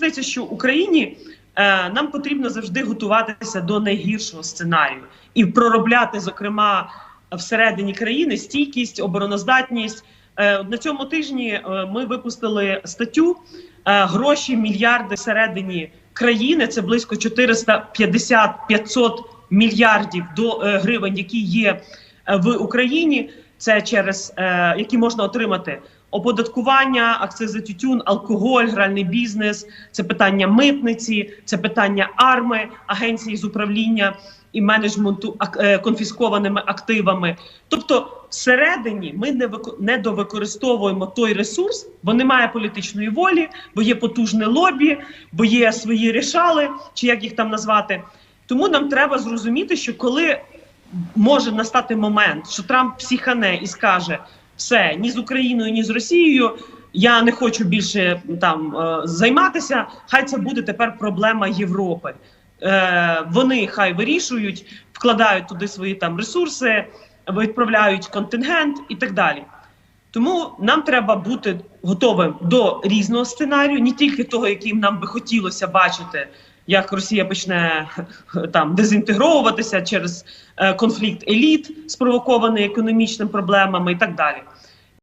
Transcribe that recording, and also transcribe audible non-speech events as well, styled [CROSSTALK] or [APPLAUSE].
здається, що Україні е, нам потрібно завжди готуватися до найгіршого сценарію і проробляти, зокрема, всередині країни стійкість, обороноздатність. Е, на цьому тижні е, ми випустили статтю е, гроші, мільярди всередині країни. Це близько 450-500 мільярдів до е, гривень, які є е, в Україні. Це через е, які можна отримати оподаткування, акцизи тютюн, алкоголь, гральний бізнес, це питання митниці, це питання арми, агенції з управління і менеджменту е, конфіскованими активами. Тобто, всередині ми не вико- не довикористовуємо той ресурс, бо немає політичної волі, бо є потужне лобі, бо є свої рішали, чи як їх там назвати. Тому нам треба зрозуміти, що коли може настати момент, що Трамп психане і скаже: все ні з Україною, ні з Росією. Я не хочу більше там е, займатися. Хай це буде тепер проблема Європи. Е, вони хай вирішують, вкладають туди свої там ресурси, відправляють контингент і так далі. Тому нам треба бути готовим до різного сценарію, не тільки того, яким нам би хотілося бачити, як Росія почне [LAUGHS] там дезінтегровуватися через е, конфлікт еліт, спровокований економічними проблемами і так далі.